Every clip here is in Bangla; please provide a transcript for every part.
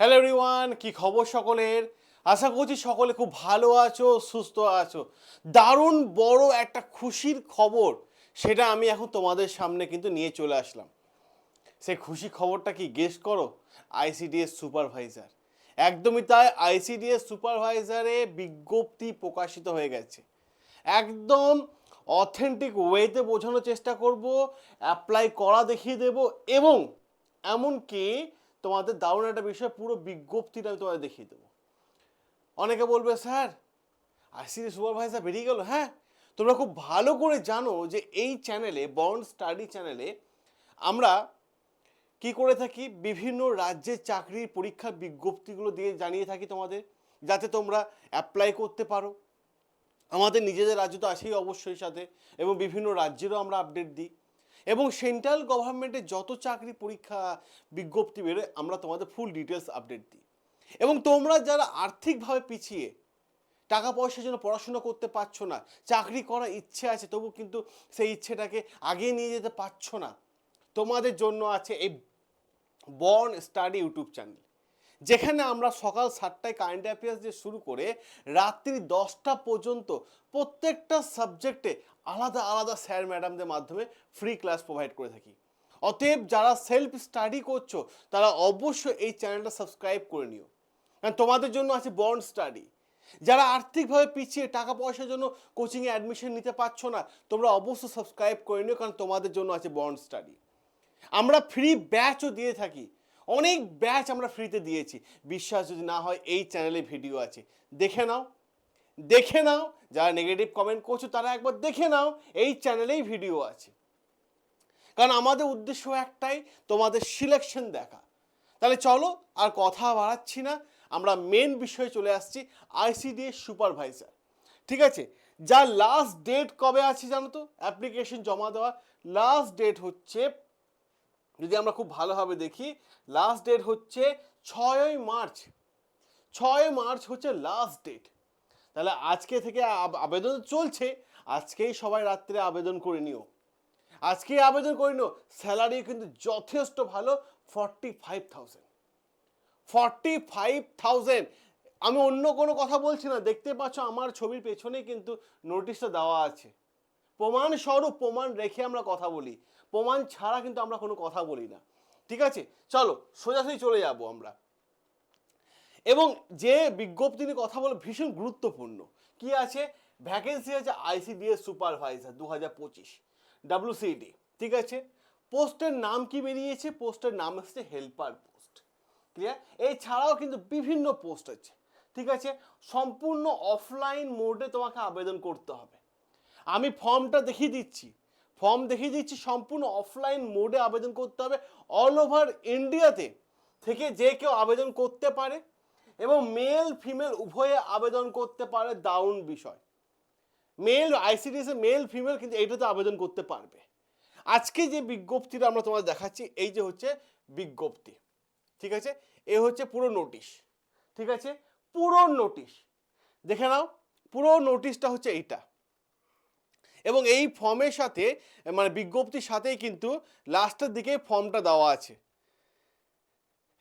হ্যালো এভরিওয়ান কি খবর সকলের? আশা করছি সকলে খুব ভালো আছো, সুস্থ আছো। দারুণ বড় একটা খুশির খবর, সেটা আমি এখন তোমাদের সামনে কিন্তু নিয়ে চলে আসলাম। সেই খুশি খবরটা কি গেস করো? আইসিডিএস সুপারভাইজার একদমই তাই আইসিডিএস সুপারভাইজারে বিজ্ঞপ্তি প্রকাশিত হয়ে গেছে। একদম অথেন্টিক ওয়েতে বোঝানোর চেষ্টা করব অ্যাপ্লাই করা দেখিয়ে দেব এবং এমনকি তোমাদের দারুণ একটা বিষয়, পুরো বিজ্ঞপ্তিটা আমি তোমাদের দেখিয়ে দেবো। অনেকে বলবে, স্যার আইসিডি সুপারভাইজার বেরিয়ে গেল। হ্যাঁ তোমরা খুব ভালো করে জানো যে এই চ্যানেলে বন্ড স্টাডি চ্যানেলে আমরা কি করে থাকি, বিভিন্ন রাজ্যের চাকরির পরীক্ষার বিজ্ঞপ্তিগুলো দিয়ে জানিয়ে থাকি তোমাদের, যাতে তোমরা অ্যাপ্লাই করতে পারো। আমাদের নিজেদের রাজ্য তো আছেই অবশ্যই সাথে, এবং বিভিন্ন রাজ্যেরও আমরা আপডেট দিই। এবং সেন্ট্রাল গভর্নমেন্টের যত চাকরি পরীক্ষা বিজ্ঞপ্তি বেরোয়, আমরা তোমাদের ফুল ডিটেলস আপডেট দিই। এবং তোমরা যারা আর্থিকভাবে পিছিয়ে টাকা পয়সার জন্য পড়াশোনা করতে পারছ না, চাকরি করার ইচ্ছে আছে, তবু কিন্তু সেই ইচ্ছেটাকে আগে নিয়ে যেতে পারছ না, তোমাদের জন্য আছে এই বর্ন স্টাডি ইউটিউব চ্যানেল যেখানে আমরা সকাল সাতটায় কারেন্ট অ্যাফেয়ার্স দিয়ে শুরু করে রাত্রি দশটা পর্যন্ত প্রত্যেকটা সাবজেক্টে আলাদা আলাদা স্যার ম্যাডামদের মাধ্যমে ফ্রি ক্লাস প্রোভাইড করে থাকি। অতএব যারা সেলফ স্টাডি করছ, তারা অবশ্যই এই চ্যানেলটা সাবস্ক্রাইব করে নিও। কারণ তোমাদের জন্য আছে বন্ড স্টাডি যারা আর্থিকভাবে পিছিয়ে টাকা পয়সার জন্য কোচিংয়ে অ্যাডমিশন নিতে পারছ না, তোমরা অবশ্যই সাবস্ক্রাইব করে নিও, কারণ তোমাদের জন্য আছে বন্ড স্টাডি আমরা ফ্রি ব্যাচও দিয়ে থাকি। অনেক ব্যাচ আমরা ফ্রিতে দিয়েছি। বিশ্বাস যদি না হয়, এই চ্যানেলে ভিডিও আছে। দেখে নাও দেখে নাও, যারা নেগেটিভ কমেন্ট করছ, তারা একবার দেখে নাও, এই চ্যানেলেই ভিডিও আছে। কারণ আমাদের উদ্দেশ্য একটাই, তোমাদের সিলেকশন দেখা। তাহলে চলো, আর কথা বাড়াচ্ছি না, আমরা মেন বিষয়ে চলে আসছি আইসিডিএস সুপারভাইজার ঠিক আছে? যার লাস্ট ডেট কবে আছে জানো তো? অ্যাপ্লিকেশন জমা দেওয়া লাস্ট ডেট হচ্ছে যদি আমরা খুব ভালোভাবে দেখি লাস্ট ডেট হচ্ছে ছয়ই মার্চ। ছয় মার্চ হচ্ছে লাস্ট ডেট তাহলে আজকে থেকে আবেদন চলছে। আজকেই সবাই রাত্রে আবেদন করে নিও। আজকেই আবেদন করে নিও। স্যালারি কিন্তু যথেষ্ট ভালো forty five thousand forty five thousand আমি অন্য কোনো কথা বলছি না। দেখতে পাচ্ছ আমার ছবির পেছনেই কিন্তু নোটিশটা দেওয়া আছে। প্রমাণ স্বরূপ, প্রমাণ রেখে আমরা কথা বলি। প্রমাণ ছাড়া কিন্তু আমরা কোনো কথা বলি না। ঠিক আছে? চলো, সোজাসুজি চলে যাব আমরা। এবং যে বিজ্ঞপ্তি নিয়ে কথা বলে ভীষণ গুরুত্বপূর্ণ। কি আছে? ভ্যাকেন্সি আছে আইসিডিএস সুপারভাইজার দু হাজার পঁচিশ ডাব্লিউসিডি ঠিক আছে? পোস্টের নাম কি বেরিয়েছে? পোস্টের নাম হচ্ছে হেল্পার পোস্ট ক্লিয়ার এছাড়াও কিন্তু বিভিন্ন পোস্ট আছে, ঠিক আছে? সম্পূর্ণ অফলাইন মোডে তোমাকে আবেদন করতে হবে। আমি ফর্মটা দেখিয়ে দিচ্ছি। ফর্ম দেখিয়ে দিচ্ছি, সম্পূর্ণ অফলাইন মোডে আবেদন করতে হবে। অল ওভার ইন্ডিয়াতে থেকে যে কেউ আবেদন করতে পারে এবং মেল, ফিমেল উভয়ে আবেদন করতে পারে দারুণ বিষয়। মেল, আইসিডিএস মেল, ফিমেল কিন্তু এইটাতে আবেদন করতে পারবে। আজকে যে বিজ্ঞপ্তিটা আমরা তোমাদের দেখাচ্ছি, এই যে হচ্ছে বিজ্ঞপ্তি, ঠিক আছে? এ হচ্ছে পুরো নোটিশ, ঠিক আছে? পুরো নোটিশ, দেখে নাও, পুরো নোটিশটা হচ্ছে এইটা। এবং এই ফর্মের সাথে মানে বিজ্ঞপ্তির সাথেই কিন্তু লাস্টের দিকে ফর্মটা দেওয়া আছে।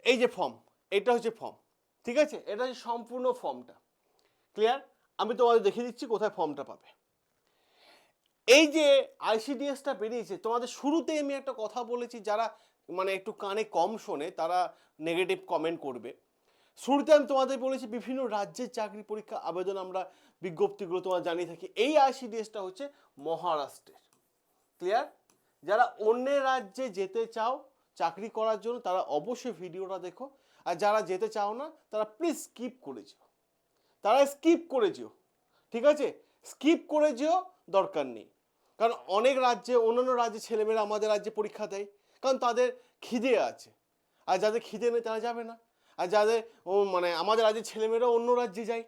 এই যে ফর্ম, এটা হচ্ছে ফর্ম, ঠিক আছে? এটা হচ্ছে সম্পূর্ণ ফর্মটা। ক্লিয়ার? আমি তোমাদের দেখিয়ে দিচ্ছি কোথায় ফর্মটা পাবে। এই যে আইসিডিএসটা বেরিয়েছে, তোমাদের শুরুতেই আমি একটা কথা বলেছি, যারা মানে একটু কানে কম শোনে, তারা নেগেটিভ কমেন্ট করবে। শুরুতে আমি তোমাদের বলেছি বিভিন্ন রাজ্যের চাকরি পরীক্ষা আবেদন আমরা বিজ্ঞপ্তিগুলো তোমার জানিয়ে থাকি। এই আইসিডিএসটা হচ্ছে মহারাষ্ট্রের। ক্লিয়ার যারা অন্য রাজ্যে যেতে চাও চাকরি করার জন্য, তারা অবশ্যই ভিডিওটা দেখো। আর যারা যেতে চাও না, তারা প্লিজ স্কিপ করে যেও। তারা স্কিপ করে যেও। ঠিক আছে? স্কিপ করে যেও, দরকার নেই। কারণ অনেক রাজ্যে, অন্যান্য রাজ্যে ছেলেমেয়েরা আমাদের রাজ্যে পরীক্ষা দেয়। কারণ তাদের খিদে আছে। আর যাদের খিদে নেই, তারা যাবে না। আর যাদের, ও মানে আমাদের রাজ্যের ছেলেমেয়েরা অন্য রাজ্যে যায়।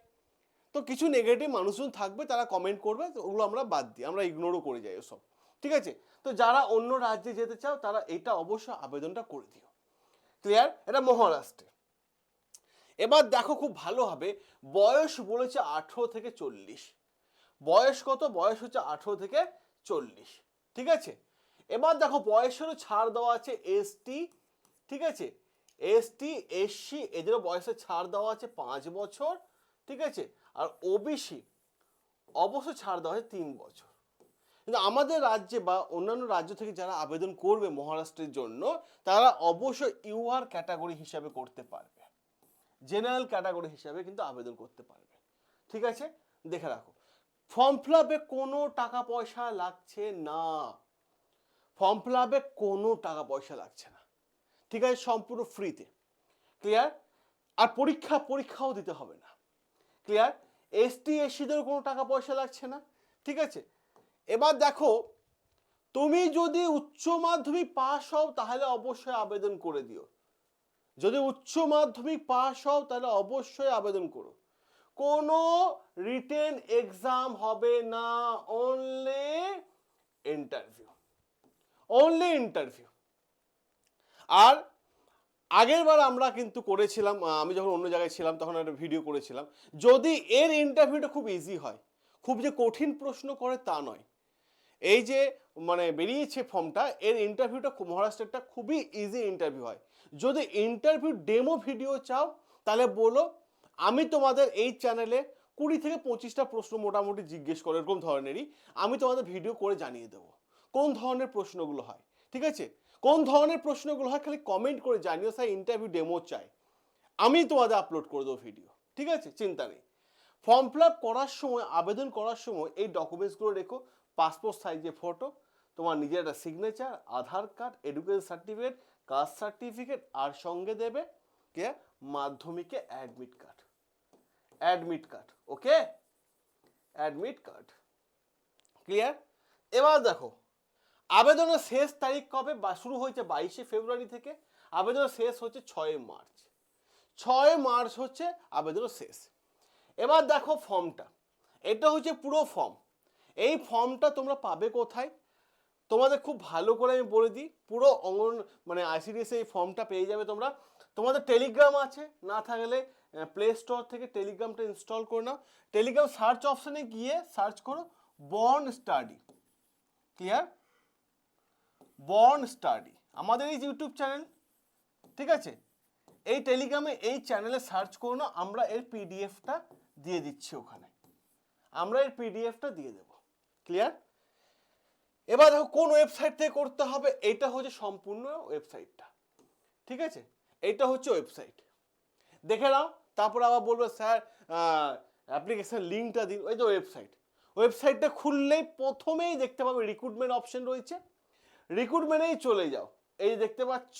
তো কিছু নেগেটিভ মানুষজন থাকবে, তারা কমেন্ট করবে, ওগুলো আমরা বাদ দিই, আমরা ইগনোরও করে যাই ওসব। ঠিক আছে? তো যারা অন্য রাজ্যে যেতে চাও, তারা এটা অবশ্যই আবেদনটা করে দিও। ক্লিয়ার এটা মহারাষ্ট্রে। এবার দেখো খুব ভালো হবে, বয়স বলেছে আঠেরো থেকে চল্লিশ। বয়স কত? বয়স হচ্ছে আঠেরো থেকে চল্লিশ। ঠিক আছে? এবার দেখো বয়সেরও ছাড় দেওয়া আছে এসটি ঠিক আছে? এসটি এসসি এদেরও বয়সে ছাড় দেওয়া আছে পাঁচ বছর, ঠিক আছে? আর ওবিসি অবশ্য ছাড় দেওয়া আছে তিন বছর। কিন্তু আমাদের রাজ্যে বা অন্যান্য রাজ্য থেকে যারা আবেদন করবে মহারাষ্ট্রের জন্য, তারা অবশ্যই ইউআর ক্যাটাগরি হিসাবে করতে পারবে। জেনারেল ক্যাটাগরি হিসাবে কিন্তু আবেদন করতে পারবে। ঠিক আছে? দেখে রাখো। ফর্ম ফিল আপে কোনো টাকা পয়সা লাগছে না। ফর্ম ফিল আপে কোনো টাকা পয়সা লাগছে না। ঠিক আছে? সম্পূর্ণ ফ্রিতে ক্লিয়ার আর পরীক্ষা, পরীক্ষাও দিতে হবে না। ক্লিয়ার এসটি এসসিদের কোনো টাকা পয়সা লাগছে না। ঠিক আছে? এবার দেখো, তুমি যদি উচ্চ মাধ্যমিক পাস হও, তাহলে অবশ্যই আবেদন করে দিও। যদি উচ্চ মাধ্যমিক পাস হও, তাহলে অবশ্যই আবেদন করো। কোনো রিটেন এক্সাম হবে না অনলি ইন্টারভিউ অনলি ইন্টারভিউ আর আগের বার আমরা কিন্তু করেছিলাম আমি যখন অন্য জায়গায় ছিলাম তখন একটা ভিডিও করেছিলাম। যদি এর ইন্টারভিউটা খুব ইজি হয়, খুব যে কঠিন প্রশ্ন করে তা নয়। এই যে মানে বেরিয়েছে ফর্মটা এর ইন্টারভিউটা মহারাষ্ট্রেরটা খুবই ইজি ইন্টারভিউ হয়। যদি ইন্টারভিউ ডেমো ভিডিও চাও, তাহলে বলো, আমি তোমাদের এই চ্যানেলে কুড়ি থেকে পঁচিশটা প্রশ্ন মোটামুটি জিজ্ঞেস করো, এরকম ধরনেরই, আমি তোমাদের ভিডিও করে জানিয়ে দেবো। কোন ধরনের প্রশ্নগুলো হয়? ঠিক আছে? কোন ধরনের প্রশ্নগুলো হয় খালি কমেন্ট করে জানিও স্যার ইন্টারভিউ ডেমো চাই। আমি তোমাদের আপলোড করে দেবো ভিডিও ঠিক আছে? চিন্তা নেই। ফর্ম ফিল আপ করার সময়, আবেদন করার সময় এই ডকুমেন্টসগুলো রেখো পাসপোর্ট সাইজে ফটো তোমার নিজের একটা signature Aadhaar card education certificate caste certificate আর সঙ্গে দেবে কে? মাধ্যমিকে admit card admit card okay admit card clear এবার দেখো আবেদনের শেষ তারিখ কবে বা শুরু হয়েছে বাইশে ফেব্রুয়ারি থেকে? আবেদনের শেষ হচ্ছে ছয় মার্চ। ছয় মার্চ হচ্ছে আবেদনের শেষ। এবার দেখো ফর্মটা। এটা হচ্ছে পুরো ফর্ম। এই ফর্মটা তোমরা পাবে কোথায়? তোমাদের খুব ভালো করে আমি বলে দিই, পুরো অঙ্গন মানে আইসিডিএস এই ফর্মটা পেয়ে যাবে তোমরা। তোমাদের টেলিগ্রাম আছে, না থাকলে প্লে স্টোর থেকে টেলিগ্রামটা ইনস্টল করে নাও। টেলিগ্রাম সার্চ অপশানে গিয়ে সার্চ করো Born Study clear Born Study আমাদের এই ইউটিউব চ্যানেল ঠিক আছে? এই টেলিগ্রামে এই চ্যানেলে সার্চ করো না, আমরা এর পিডিএফটা দিয়ে দিচ্ছি ওখানে। আমরা এর পিডিএফটা দিয়ে দেবো। ক্লিয়ার এবার দেখো, কোন ওয়েবসাইট থেকে করতে হবে? এটা হচ্ছে সম্পূর্ণ ওয়েবসাইটটা ঠিক আছে? এটা হচ্ছে ওয়েবসাইট দেখে নাও, তারপর আবার বলবে, স্যার অ্যাপ্লিকেশান লিঙ্কটা দিন। ওই তো ওয়েবসাইট ওয়েবসাইটটা খুললেই প্রথমেই দেখতে পাবে রিক্রুটমেন্ট অপশন রয়েছে। রিক্রুটমেন্টেই চলে যাও। এই দেখতে পাচ্ছ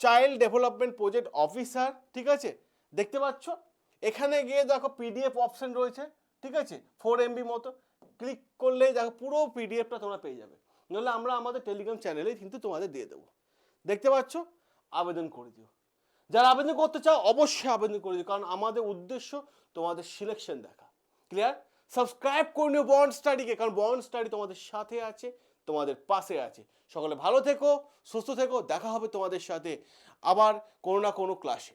চাইল্ড ডেভেলপমেন্ট প্রজেক্ট অফিসার ঠিক আছে? দেখতে পাচ্ছ? এখানে গিয়ে দেখো পিডিএফ অপশন রয়েছে, ঠিক আছে? ফোর এমবি মতো। ক্লিক করলে দেখো পুরো পিডিএফটা তোমরা পেয়ে যাবে। নাহলে আমরা আমাদের টেলিগ্রাম চ্যানেলেই কিন্তু তোমাদের দিয়ে দেবো। দেখতে পাচ্ছ? আবেদন করে দিও। যারা আবেদন করতে চাও, অবশ্যই আবেদন করে দিও, কারণ আমাদের উদ্দেশ্য তোমাদের সিলেকশন দেখা। ক্লিয়ার সাবস্ক্রাইব করে নিও বন্ড স্টাডিকে কারণ বন্ড স্টাডি তোমাদের সাথে আছে। তোমাদের পাশে আছে। সকলে ভালো থেকো, সুস্থ থেকো, দেখা হবে তোমাদের সাথে আবার কোনো না কোনো ক্লাসে